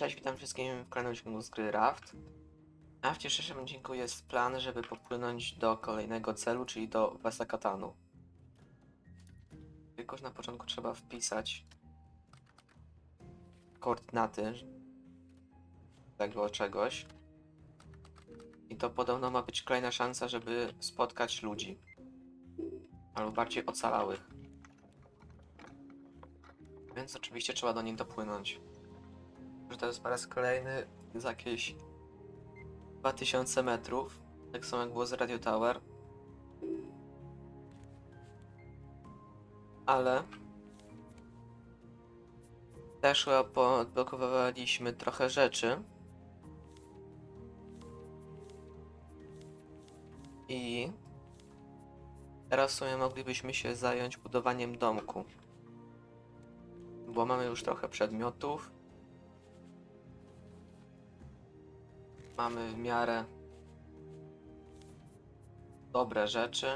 cześć, witam wszystkim w kolejnym odcinku z gry Raft. A w dzisiejszym odcinku jest plan, żeby popłynąć do kolejnego celu, czyli do Wasakatanu. Tylko na początku trzeba wpisać koordynaty tego czegoś. I to podobno ma być kolejna szansa, żeby spotkać ludzi. Albo bardziej ocalałych. Więc oczywiście trzeba do nich dopłynąć że to jest po raz kolejny za jakieś 2000 metrów. Tak samo jak było z Radio Tower. Ale też chyba podblokowaliśmy trochę rzeczy. I teraz w sumie moglibyśmy się zająć budowaniem domku. Bo mamy już trochę przedmiotów. Mamy w miarę dobre rzeczy.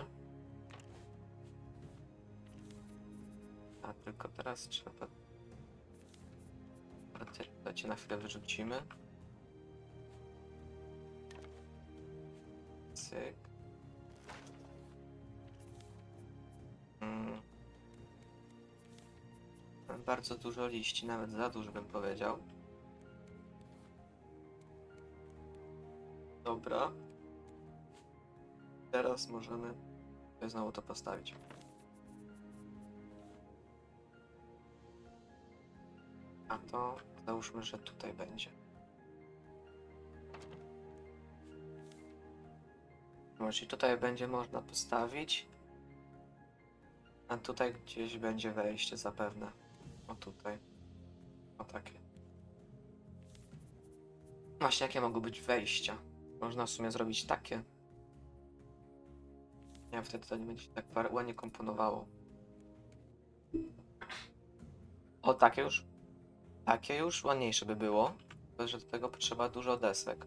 A tylko teraz trzeba. Dajcie na chwilę wyrzucimy. Cyk. Mm. Bardzo dużo liści, nawet za dużo bym powiedział. Dobra. Teraz możemy znowu to postawić. A to załóżmy, że tutaj będzie. No, tutaj będzie można postawić. A tutaj gdzieś będzie wejście zapewne. O tutaj. O takie. Właśnie jakie mogą być wejścia? Można w sumie zrobić takie. Nie, wtedy to nie będzie się tak ładnie komponowało. O, takie już. Takie już ładniejsze by było. Tylko, że do tego potrzeba dużo desek.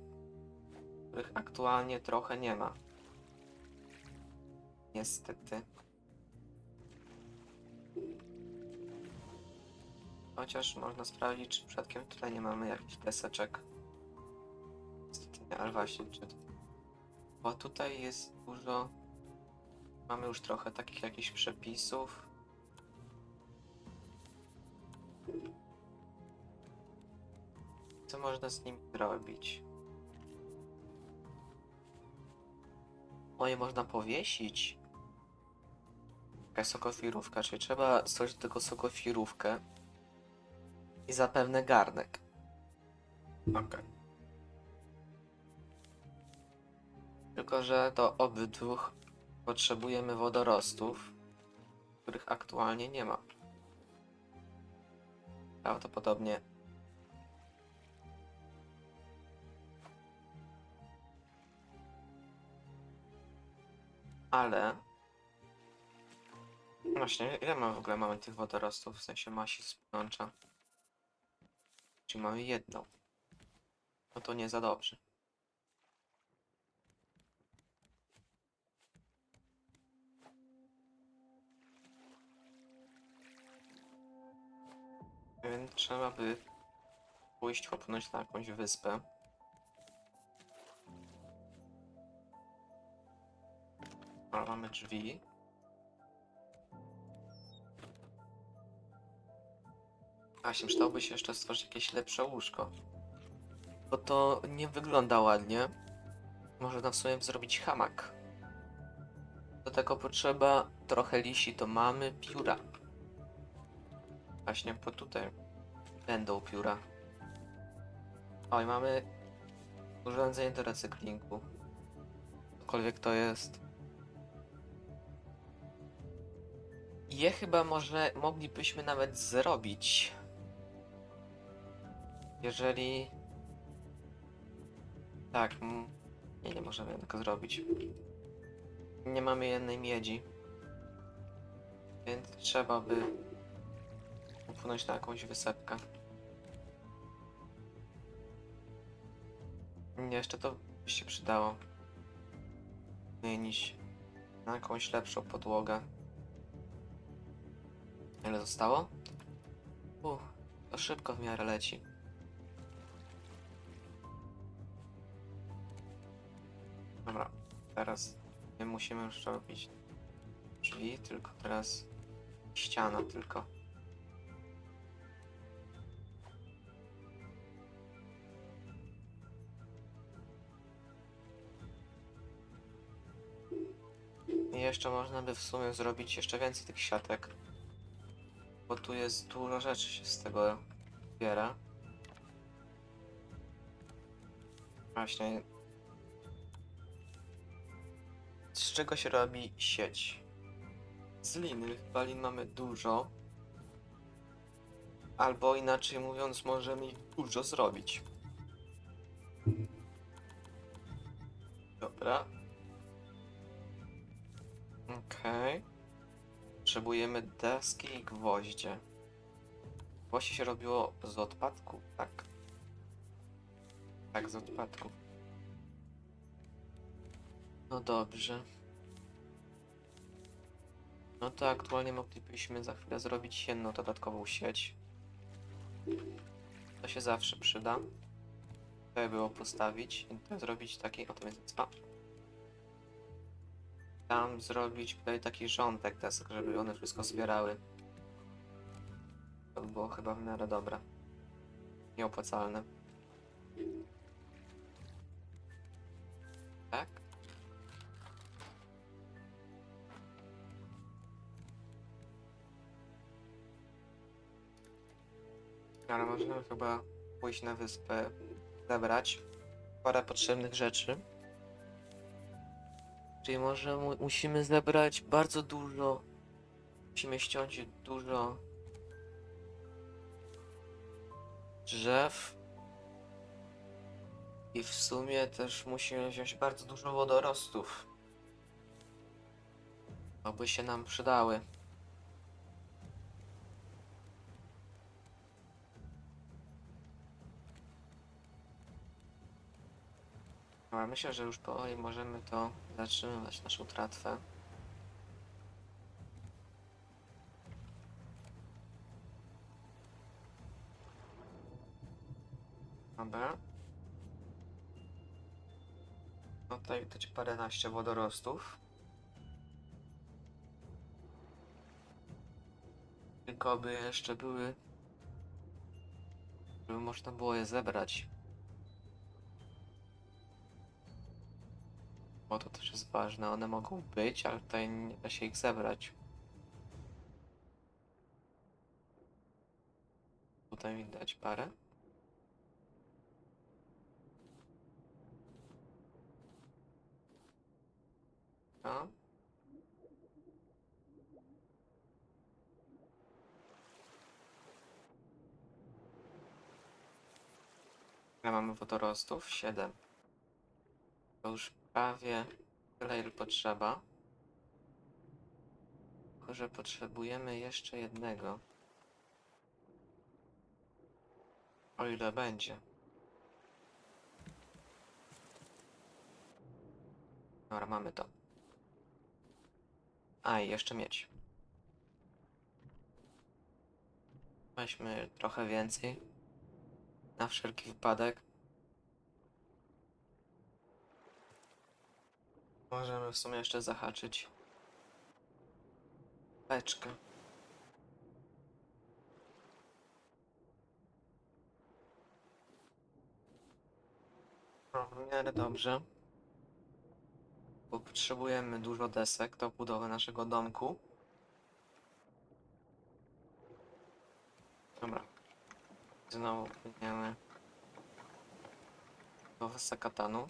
Których aktualnie trochę nie ma. Niestety. Chociaż można sprawdzić, czy przypadkiem tutaj nie mamy jakichś deseczek. Ale właśnie, czy... Bo tutaj jest dużo... Mamy już trochę takich jakichś przepisów. Co można z nimi zrobić? Moje można powiesić. Jakaś sokofirówka, czyli trzeba stworzyć tego sokofirówkę. I zapewne garnek. Okej. Tylko, że do obydwu potrzebujemy wodorostów, których aktualnie nie ma. Prawdopodobnie. Ale. Właśnie, ile mamy w ogóle mamy tych wodorostów, w sensie masi z pnącza? Czy mamy jedną? No to nie za dobrze. Więc trzeba by pójść popłynąć na jakąś wyspę. Ale mamy drzwi. Właśnie, przydałoby się jeszcze stworzyć jakieś lepsze łóżko. Bo to nie wygląda ładnie. Można w sumie zrobić hamak. Do tego potrzeba trochę lisi, to mamy pióra. Właśnie, bo tutaj będą pióra. O, i mamy urządzenie do recyklingu. Cokolwiek to jest. Je chyba może moglibyśmy nawet zrobić. Jeżeli... Tak, nie, nie możemy tego zrobić. Nie mamy jednej miedzi. Więc trzeba by popchnąć na jakąś wysepkę. Nie, jeszcze to by się przydało. Zmienić na jakąś lepszą podłogę. Ile zostało? Uff, to szybko w miarę leci. Dobra, teraz nie musimy już robić drzwi, tylko teraz ściana tylko. Jeszcze można by w sumie zrobić jeszcze więcej tych siatek. Bo tu jest dużo rzeczy się z tego biera. Właśnie. Z czego się robi sieć? Z liny. Chyba mamy dużo. Albo inaczej mówiąc, możemy dużo zrobić. Dobra. Okej. Potrzebujemy deski i gwoździe. Gwoździe się robiło z odpadku, tak. Tak, z odpadku. No dobrze. No to aktualnie moglibyśmy za chwilę zrobić jedną dodatkową sieć. To się zawsze przyda. To było postawić to zrobić taki oto jest a. Tam zrobić tutaj taki rządek desek, żeby one wszystko zbierały. To by było chyba w miarę dobre. Nieopłacalne. Tak? Ale możemy chyba pójść na wyspę, zebrać parę potrzebnych rzeczy. Czyli może mu musimy zebrać bardzo dużo. Musimy ściąć dużo drzew. I w sumie też musimy wziąć bardzo dużo wodorostów. Oby się nam przydały. Myślę, że już powoli możemy to zatrzymywać, naszą tratwę. Dobra. No tutaj widać paręnaście wodorostów. Tylko by jeszcze były... Żeby można było je zebrać. Bo to też jest ważne, one mogą być, ale tutaj nie da się ich zebrać. Tutaj widać parę. A. Ja mamy wodorostów 7. To już prawie tyle, ile potrzeba. Tylko, że potrzebujemy jeszcze jednego. O ile będzie. Dobra, mamy to. A, i jeszcze mieć. Weźmy trochę więcej. Na wszelki wypadek. Możemy w sumie jeszcze zahaczyć beczkę. No, w miarę dobrze. Bo potrzebujemy dużo desek do budowy naszego domku. Dobra. Znowu płyniemy do Sakatanu.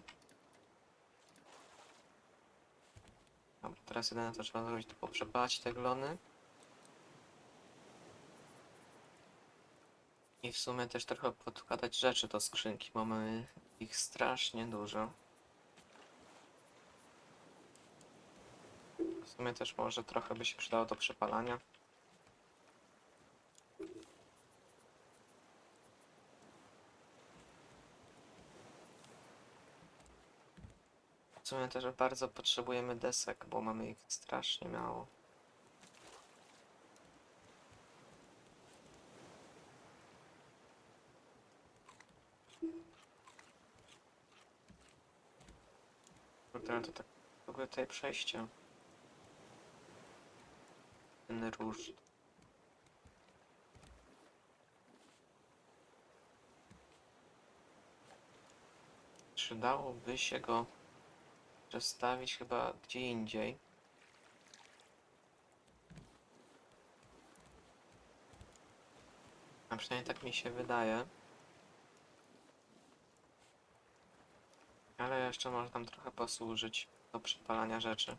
Dobra, teraz jedyne co trzeba zrobić to poprzepalać te glony. I w sumie też trochę podkładać rzeczy do skrzynki, mamy ich strasznie dużo. W sumie też może trochę by się przydało do przepalania. W sumie też bardzo potrzebujemy desek, bo mamy ich strasznie mało. Które to tak w ogóle tutaj przejście? Ten róż. Czy dałoby się go przestawić chyba gdzie indziej? A przynajmniej tak mi się wydaje. Ale jeszcze może tam trochę posłużyć do przepalania rzeczy.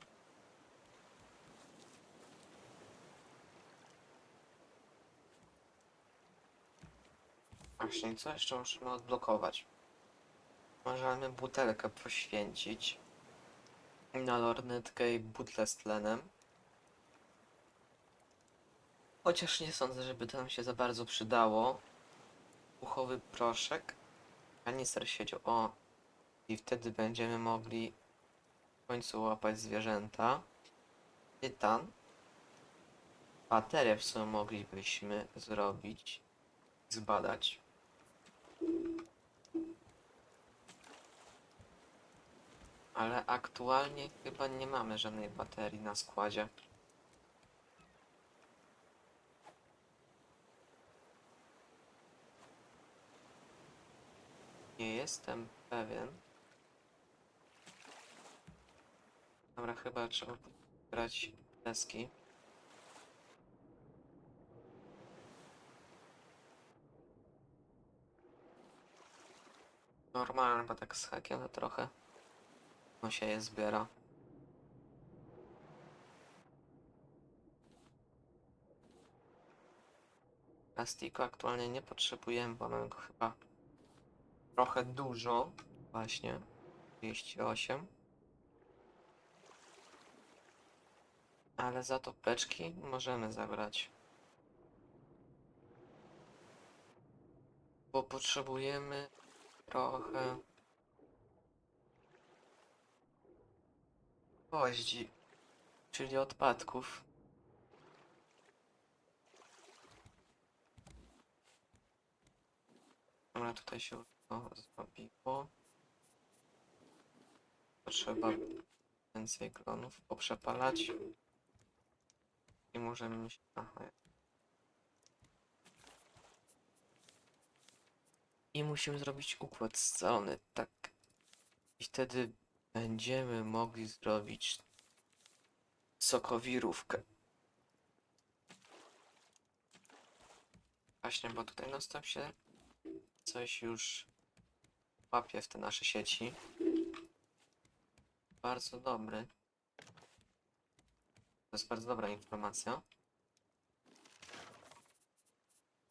Właśnie, co jeszcze musimy odblokować? Możemy butelkę poświęcić na lornetkę i butlę z tlenem. Chociaż nie sądzę, żeby to nam się za bardzo przydało. Puchowy proszek. Kanister siedział. O! I wtedy będziemy mogli w końcu łapać zwierzęta. Tytan. Baterię w sumie moglibyśmy zrobić. Zbadać. Ale aktualnie chyba nie mamy żadnej baterii na składzie. Nie jestem pewien. Dobra, chyba trzeba brać deski. Normalne, bo tak z hakiem trochę no się je zbiera. Plastiku aktualnie nie potrzebujemy, bo mamy go chyba trochę dużo. Właśnie. 38. Ale za to beczki możemy zabrać. Bo potrzebujemy trochę gwoździ, czyli odpadków. Dobra, tutaj się to zrobiło. Potrzeba więcej klonów poprzepalać. I możemy się... Aha. I musimy zrobić układ scalony, tak. I wtedy będziemy mogli zrobić sokowirówkę. Właśnie, bo tutaj następ się coś już łapie w te nasze sieci. Bardzo dobry. To jest bardzo dobra informacja.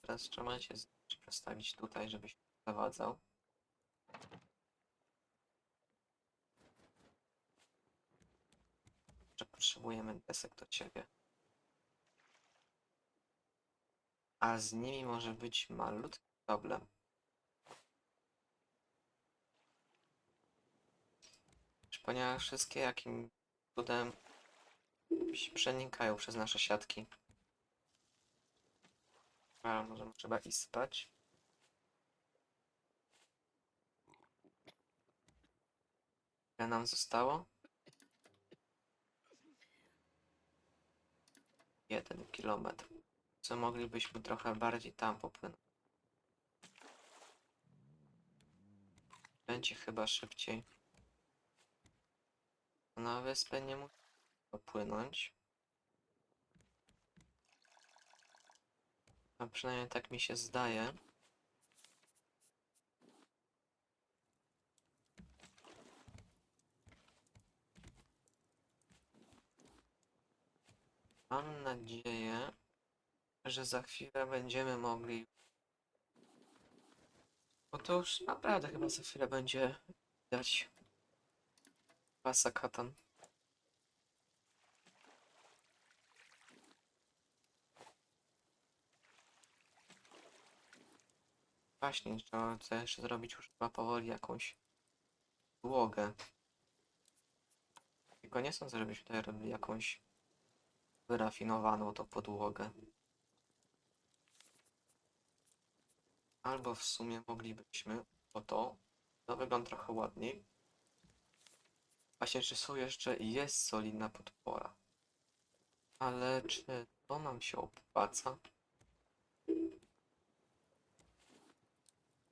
Teraz trzeba się przestawić tutaj, żeby się zawadzał. Potrzebujemy desek do ciebie. A z nimi może być malutki problem. Ponieważ wszystkie jakim cudem przenikają przez nasze siatki. A może trzeba iść spać? Ile nam zostało? Jeden kilometr. Co moglibyśmy trochę bardziej tam popłynąć. Będzie chyba szybciej. Na wyspę nie musi popłynąć. A przynajmniej tak mi się zdaje. Mam nadzieję, że za chwilę będziemy mogli. Bo to już naprawdę chyba za chwilę będzie widać pasa katan. Właśnie, trzeba jeszcze zrobić już chyba powoli jakąś podłogę. Tylko nie sądzę, żebyśmy tutaj jakąś wyrafinowaną tą podłogę. Albo w sumie moglibyśmy, bo to, to wygląda trochę ładniej. Właśnie, czy są jeszcze... Jest solidna podpora. Ale czy to nam się opłaca?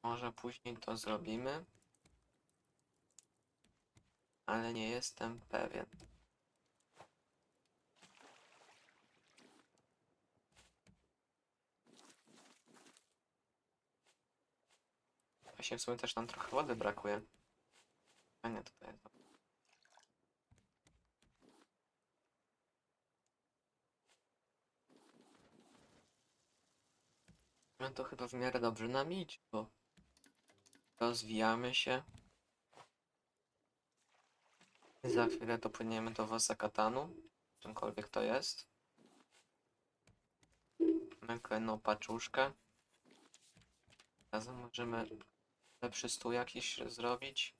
Może później to zrobimy. Ale nie jestem pewien. Właśnie w sumie też nam trochę wody brakuje. A nie, tutaj jest. No to chyba w miarę dobrze nam idzie, bo rozwijamy się. Za chwilę dopłyniemy do Wasakatanu, czymkolwiek to jest. Mamy kolejną paczuszkę. Razem możemy lepszy stół jakiś zrobić.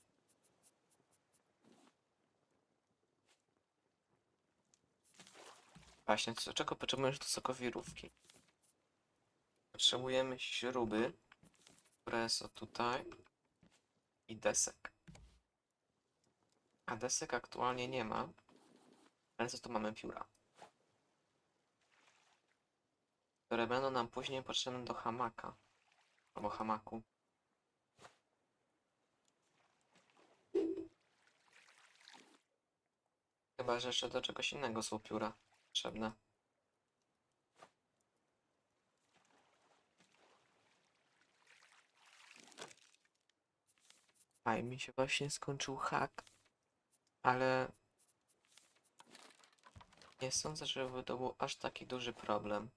Właśnie, co, czego potrzebujesz do sokowirówki? Potrzebujemy śruby, które są tutaj i desek. A desek aktualnie nie ma, ale za to mamy pióra. Które będą nam później potrzebne do hamaka. Albo hamaku. Chyba, że jeszcze do czegoś innego są pióra potrzebne. A i mi się właśnie skończył hak, ale nie sądzę, żeby to był aż taki duży problem.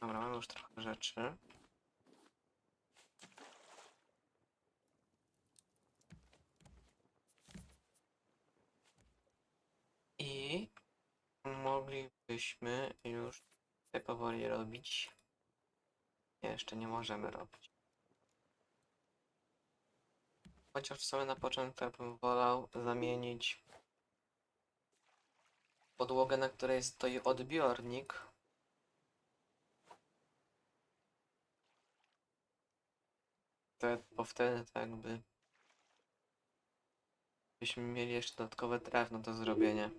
Dobra, mamy już trochę rzeczy. I moglibyśmy już tutaj powoli robić. Jeszcze nie możemy robić. Chociaż w sumie na początku bym wolał zamienić podłogę, na której stoi odbiornik. Te, bo wtedy tak byśmy mieli jeszcze dodatkowe drewno do zrobienia.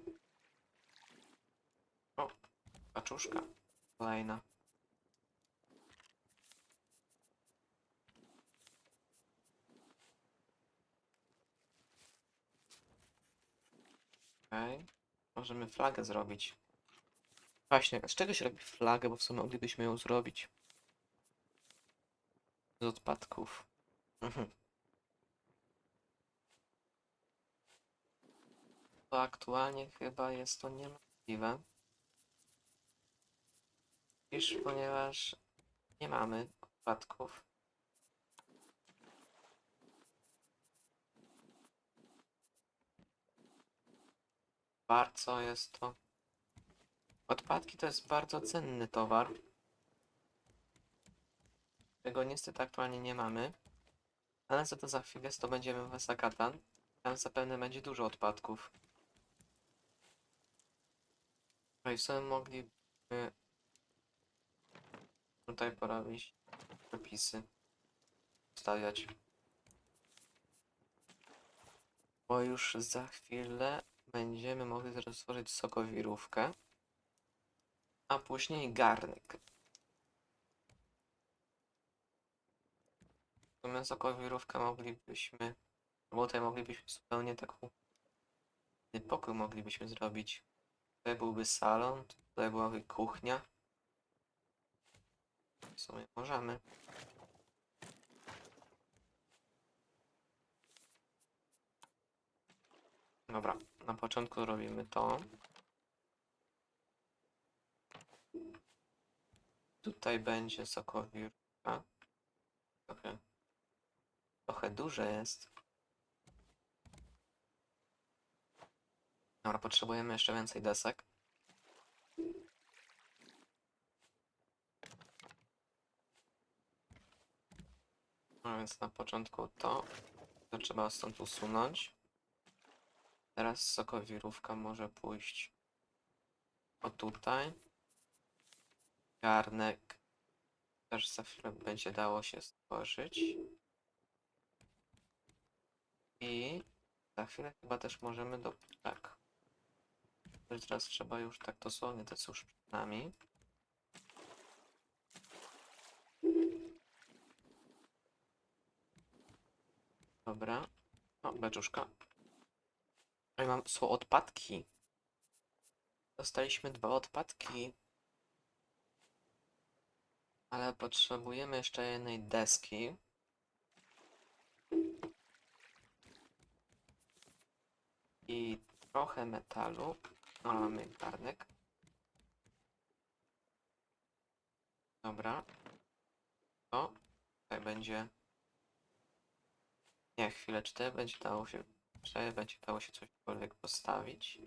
Paczuszka kolejna. Okej. Możemy flagę zrobić. Właśnie, z czego się robi flagę, bo w sumie moglibyśmy ją zrobić. Z odpadków. Mhm. To aktualnie chyba jest to niemożliwe. Iż ponieważ nie mamy odpadków. Bardzo jest to. Odpadki to jest bardzo cenny towar. Tego niestety aktualnie nie mamy. Ale za to za chwilę to będziemy w Sakatan. Tam zapewne będzie dużo odpadków. No i sobie mogliby tutaj porobić przepisy. Stawiać. Bo już za chwilę będziemy mogli zaraz stworzyć sokowirówkę. A później garnek. Natomiast sokowirówkę moglibyśmy, bo tutaj moglibyśmy zupełnie taką pokój moglibyśmy zrobić. Tutaj byłby salon, tutaj byłaby kuchnia. W sumie możemy. Dobra, na początku robimy to. Tutaj będzie sokowirka. Trochę, trochę duże jest. Dobra, potrzebujemy jeszcze więcej desek. No więc na początku to, to trzeba stąd usunąć. Teraz sokowirówka może pójść o tutaj. Garnek Też za chwilę będzie dało się stworzyć. I za chwilę chyba też możemy do... Tak. Teraz trzeba już tak dosłownie, to co już przed nami. Dobra. O, beczuszka. I mam, są odpadki. Dostaliśmy dwa odpadki. Ale potrzebujemy jeszcze jednej deski. I trochę metalu. No, mamy garnek. Dobra. O, tutaj będzie. Nie, chwilę, czy tutaj będzie dało się. Czy będzie dało się cośkolwiek postawić?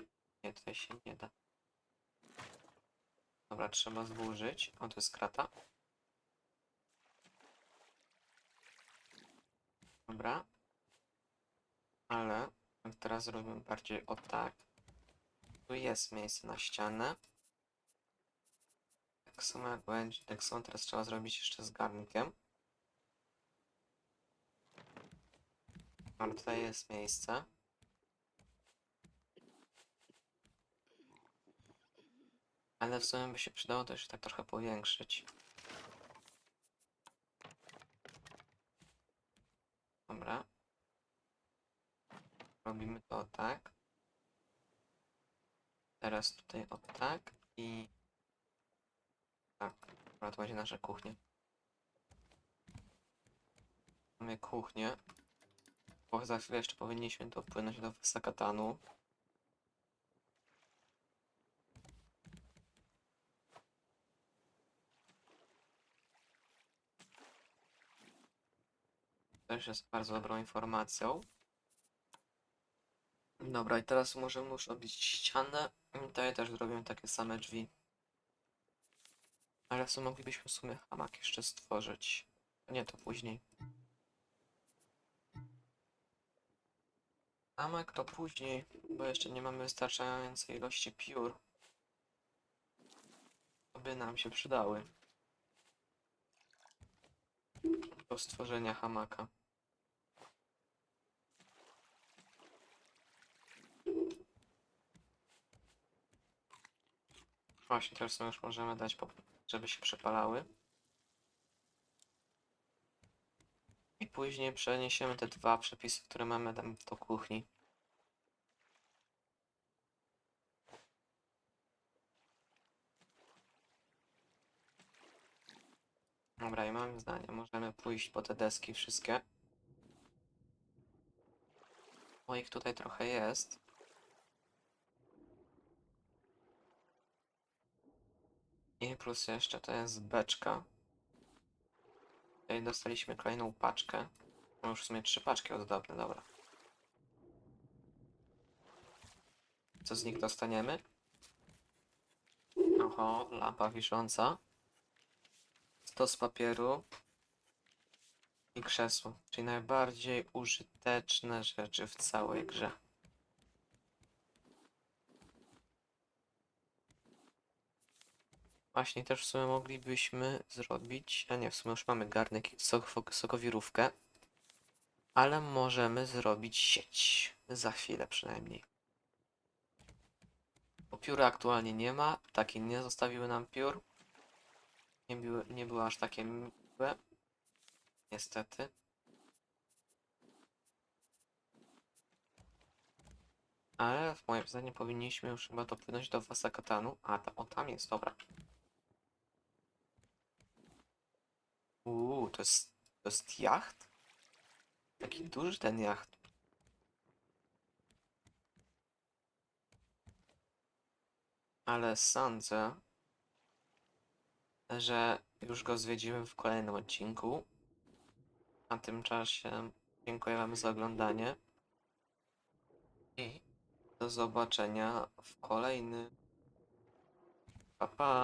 Nie, tutaj się nie da. Dobra, trzeba zburzyć. O, to jest krata. Dobra. Ale teraz zrobimy bardziej o tak. Tu jest miejsce na ścianę. Tak samo jak będzie, tak samo teraz trzeba zrobić jeszcze z garnkiem. Ale tutaj jest miejsce. Ale w sumie by się przydało jeszcze tak trochę powiększyć. Dobra. Robimy to tak. Teraz tutaj o tak i tak. To będzie nasza kuchnia. Mamy kuchnię. Bo za chwilę jeszcze powinniśmy dopłynąć do Wysakatanu. Też jest bardzo dobrą informacją. Dobra, i teraz możemy już robić ścianę. I tutaj też zrobimy takie same drzwi. Ale co moglibyśmy w sumie hamak jeszcze stworzyć. Nie, to później. Hamak to później, bo jeszcze nie mamy wystarczającej ilości piór. To by nam się przydały. Do stworzenia hamaka. Właśnie, teraz już możemy dać, żeby się przepalały. Później przeniesiemy te dwa przepisy, które mamy tam do kuchni. Dobra, i mam zdanie, możemy pójść po te deski wszystkie. Bo ich tutaj trochę jest. I plus jeszcze to jest beczka. Dostaliśmy kolejną paczkę. No już w sumie trzy paczki oddobne, dobra. Co z nich dostaniemy? Oho, lampa wisząca. Stos papieru. I krzesło. Czyli najbardziej użyteczne rzeczy w całej grze. Właśnie też w sumie moglibyśmy zrobić, a nie, w sumie już mamy garnek i sok, sokowirówkę, ale możemy zrobić sieć, za chwilę przynajmniej. Bo pióra aktualnie nie ma, takie nie zostawiły nam piór. Nie, były, nie były aż takie miłe, niestety. Ale moim zdaniem powinniśmy już chyba dopłynąć do Wasakatanu. A, ta, o tam jest, dobra. Uuu, to jest, to jest jacht? Taki duży ten jacht. Ale sądzę, że już go zwiedzimy w kolejnym odcinku. A tymczasie dziękuję Wam za oglądanie. I do zobaczenia w kolejnym. Pa, pa.